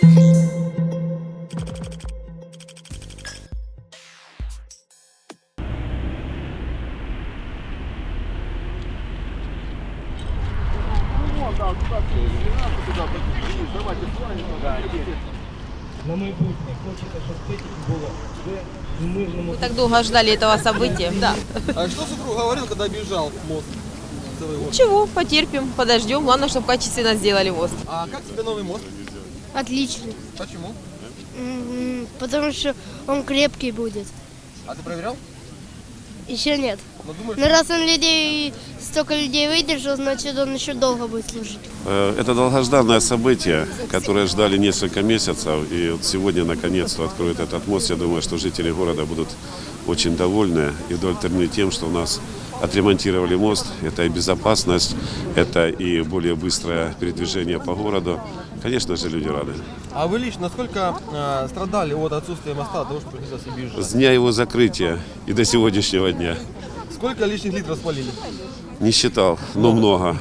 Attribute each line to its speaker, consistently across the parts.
Speaker 1: На в мирному
Speaker 2: Мы так долго ждали этого события. Да.
Speaker 3: А что супруг говорил, когда объезжал мост? Целый год.
Speaker 2: Ничего, потерпим, подождем. Главное, чтобы качественно сделали мост.
Speaker 3: А как тебе новый мост?
Speaker 4: Отлично.
Speaker 3: Почему?
Speaker 4: М, Потому что он крепкий будет.
Speaker 3: А ты проверял?
Speaker 4: Еще нет.
Speaker 3: Ну, думаешь,
Speaker 4: Но раз он людей, столько людей выдержал, значит он еще долго будет служить.
Speaker 5: Э, Это долгожданное событие, которое ждали несколько месяцев. И вот сегодня наконец-то откроют этот мост. Я думаю, что жители города будут очень довольны и удовлетворены тем, что у нас отремонтировали мост. Это и безопасность, это и более быстрое передвижение по городу. Конечно же, люди рады.
Speaker 3: а вы лично насколько э, страдали от отсутствия моста, от того, что приходилось объезжать?
Speaker 5: С дня его закрытия и до сегодняшнего дня.
Speaker 3: Сколько лишних литров спалили?
Speaker 5: Не считал, но много.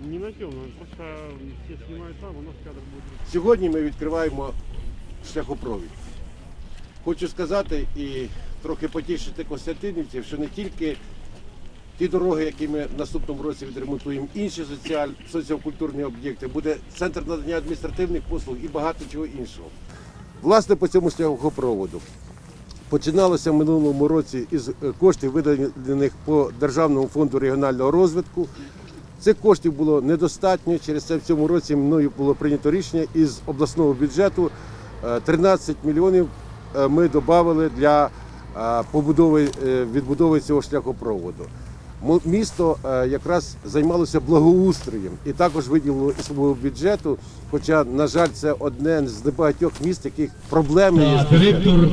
Speaker 6: Не на темно, просто все снимают там, у нас кадр будет.
Speaker 7: Сьогодні ми відкриваємо шляхопровід. Хочу сказати і трохи потішити Костянтинівців, що не тільки ті дороги, які ми в наступному році відремонтуємо, інші соціаль, соціокультурні об'єкти, буде центр надання адміністративних послуг і багато чого іншого. Власне, по цьому шляхопроводу. Починалося в минулому році із е, коштів, виділених по Державному фонду регіонального розвитку. Цих коштів було недостатньо. Через це в цьому році мною було прийнято рішення із обласного бюджету е, 13 мільйонів е, ми додали для е, побудови е, відбудови цього шляхопроводу. Мо- Місто е, якраз займалося благоустроєм і також виділило із свого бюджету. Хоча, на жаль, це одне з небагатьох міст, яких проблеми є.
Speaker 8: Та директор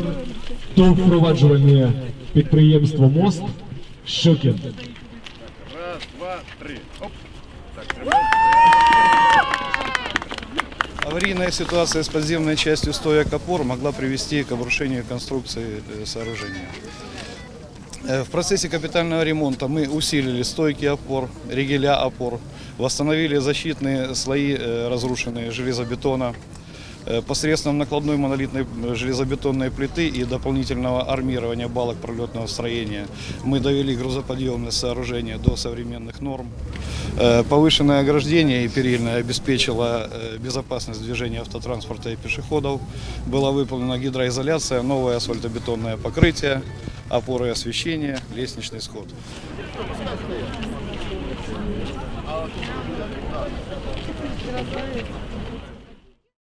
Speaker 8: ТОВ впроваджування підприємства Мост Щокін.
Speaker 9: Аварийная ситуация с подземной частью стоек опор могла привести к обрушению конструкции э, сооружения. Э, В процессе капитального ремонта мы усилили стойки опор, ригеля опор, восстановили защитные слои э, разрушенные железобетона. Посредством накладной монолитной железобетонной плиты и дополнительного армирования балок пролетного строения мы довели грузоподъемность сооружения до современных норм. Э, Повышенное ограждение и перильное обеспечило э, безопасность движения автотранспорта и пешеходов. Была выполнена гидроизоляция, новое асфальтобетонное покрытие, опоры освещения, лестничный сход.